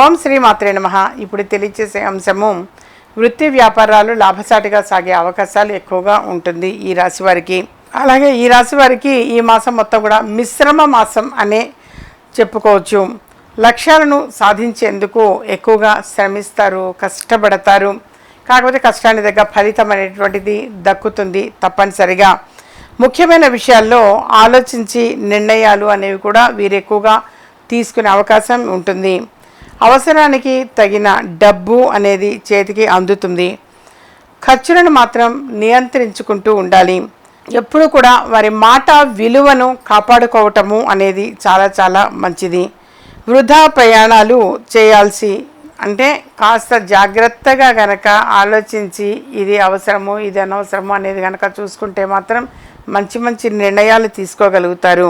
ఓం శ్రీ మాత్రే నమ. ఇప్పుడు తెలియచేసే అంశము వృత్తి వ్యాపారాలు లాభసాటిగా సాగే అవకాశాలు ఎక్కువగా ఉంటుంది ఈ రాశి వారికి. అలాగే ఈ రాశి వారికి ఈ మాసం మొత్తం కూడా మిశ్రమ మాసం అనే చెప్పుకోవచ్చు. లక్ష్యాలను సాధించేందుకు ఎక్కువగా శ్రమిస్తారు కష్టపడతారు. కాకపోతే కష్టాన్ని దగ్గర ఫలితం అనేటువంటిది దక్కుతుంది తప్పనిసరిగా. ముఖ్యమైన విషయాల్లో ఆలోచించి నిర్ణయాలు అనేవి కూడా వీరు ఎక్కువగా తీసుకునే అవకాశం ఉంటుంది. అవసరానికి తగిన డబ్బు అనేది చేతికి అందుతుంది. ఖర్చులను మాత్రం నియంత్రించుకుంటూ ఉండాలి. ఎప్పుడు కూడా వారి మాట విలువను కాపాడుకోవటము అనేది చాలా చాలా మంచిది. వృధా ప్రయాణాలు చేయాల్సి అంటే కాస్త జాగ్రత్తగా గనక ఆలోచించి ఇది అవసరము ఇది అనవసరము అనేది గనక చూసుకుంటే మాత్రం మంచి మంచి నిర్ణయాలు తీసుకోగలుగుతారు.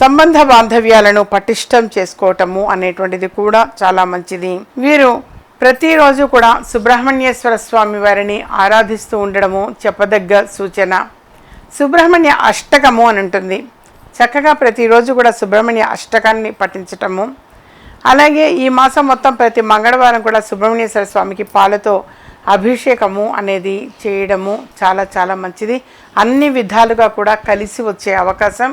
సంబంధ బాంధవ్యాలను పటిష్టం చేసుకోవటము అనేటువంటిది కూడా చాలా మంచిది. వీరు ప్రతిరోజు కూడా సుబ్రహ్మణ్యేశ్వర స్వామి వారిని ఆరాధిస్తూ ఉండడము చెప్పదగ్గ సూచన. సుబ్రహ్మణ్య అష్టకము అని ఉంటుంది. చక్కగా ప్రతిరోజు కూడా సుబ్రహ్మణ్య అష్టకాన్ని పఠించటము. అలాగే ఈ మాసం మొత్తం ప్రతి మంగళవారం కూడా సుబ్రహ్మణ్యేశ్వర స్వామికి పాలతో అభిషేకము అనేది చేయడము చాలా చాలా మంచిది. అన్ని విధాలుగా కూడా కలిసి వచ్చే అవకాశం